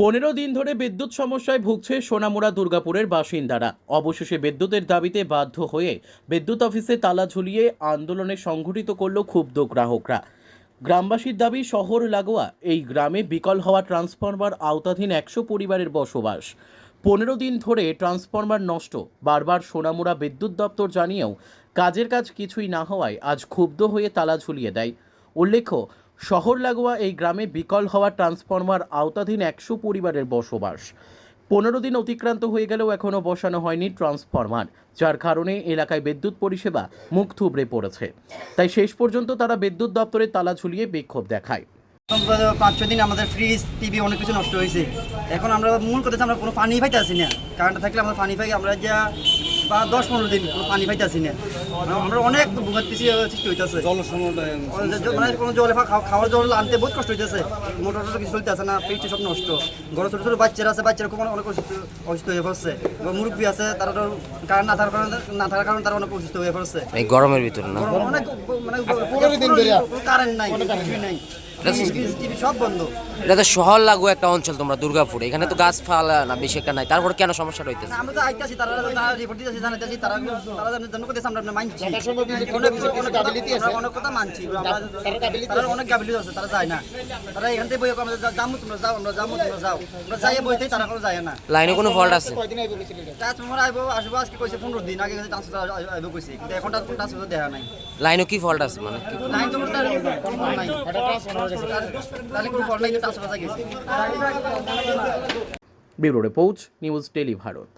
পনেরো দিন ধরে বিদ্যুৎ সমস্যায় ভুগছে সোনামুড়া দুর্গাপুরের বাসিন্দারা। অবশেষে বিদ্যুতের দাবিতে বাধ্য হয়ে বিদ্যুৎ অফিসে তালা ঝুলিয়ে আন্দোলনে সংঘটিত করল ক্ষুব্ধ গ্রাহকরা। গ্রামবাসীর দাবি, শহর লাগোয়া, এই গ্রামে বিকল হওয়া ট্রান্সফরমার আওতাধীন একশো পরিবারের বসবাস। পনেরো দিন ধরে ট্রান্সফরমার নষ্ট, বারবার সোনামুড়া বিদ্যুৎ দপ্তর জানিয়েও কাজের কাজ কিছুই না হওয়ায় আজ ক্ষুব্ধ হয়ে তালা ঝুলিয়ে দেয়। উল্লেখ্য শহর লাগোয়া এই গ্রামে বিকল হওয়া ট্রান্সফরমার আওতাধীন একশো পরিবারের বসবাস। পনেরো দিন অতিক্রান্ত হয়ে গেলেও এখনও বসানো হয়নি ট্রান্সফরমার, যার কারণে এলাকায় বিদ্যুৎ পরিষেবা মুখ থুবড়ে পড়েছে। তাই শেষ পর্যন্ত তারা বিদ্যুৎ দপ্তরে তালা ঝুলিয়ে বিক্ষোভ দেখায়। পাঁচ ছ দিন আমাদের ফ্রিজ টিভি অনেক কিছু নষ্ট হয়েছে। এখন আমরা মূল কথা আমরা কোনো পানি পাইতে আসি না। কারেন্টটা থাকলে আমরা পানি পাই আমরা যা বা দশ পনেরো দিন কোনো পানি পাইতে আসি না। আমরা অনেক ভোগার পিছিয়ে সৃষ্টি হইতেছে? মানে কোনো জল খাওয়ার জল আনতে বহুত কষ্ট হইতেছে। মোটর টোটর কিছু চলতেছে না ফ্রিজটা সব নষ্ট। ঘরে ছোটো ছোটো বাচ্চারা আছে বাচ্চারা কোনো অনেক অসুস্থ অসুস্থ হয়ে পড়ছে। বা মুরব্বী আছে তারা তো কারণ না থাকার কারণে না থাকার কারণে তারা অনেক অসুস্থ হয়ে পড়ছে। এই গরমের ভিতরে না? অনেক মানে কারেন্ট নাই কিছুই নাই। সব বন্ধ। এটা তো শহর লাগু একটা অঞ্চল তোমরা দুর্গাপুর। এখানে তো গাছ ফালা না বেশি একটা নাই। তারপর কেন সমস্যাটা হইতেছে না, আমরা তো আইতাছি তারা তারা রিপোর্ট দিতেছি জানাইতেছি তারা তারা জানে জন্য আমরা আমরা মানছি। অনেক অনেক কথা- আমরা অনেক কথা মানছি। আমরা- তারা অনেক গাবিলিটি আছে তারা যায় না। তারা এখান থেকে বই আমরা যামু তোমরা যাও আমরা যামু তোমরা যাও। আমরা তারা কোনো যায় না। লাইনে কোনো ফল্ট আছে? ট্রান্সফর্মার আইবো আসব আজকে কইছে পনেরো দিন আগে ট্রান্সফার আইবো কইছে। কিন্তু এখন দেখা নাই। লাইনও কি ফল্ট আছে মানে? কি লাইন তো নাই তাহলে কোনো bureau report news tele Bharat.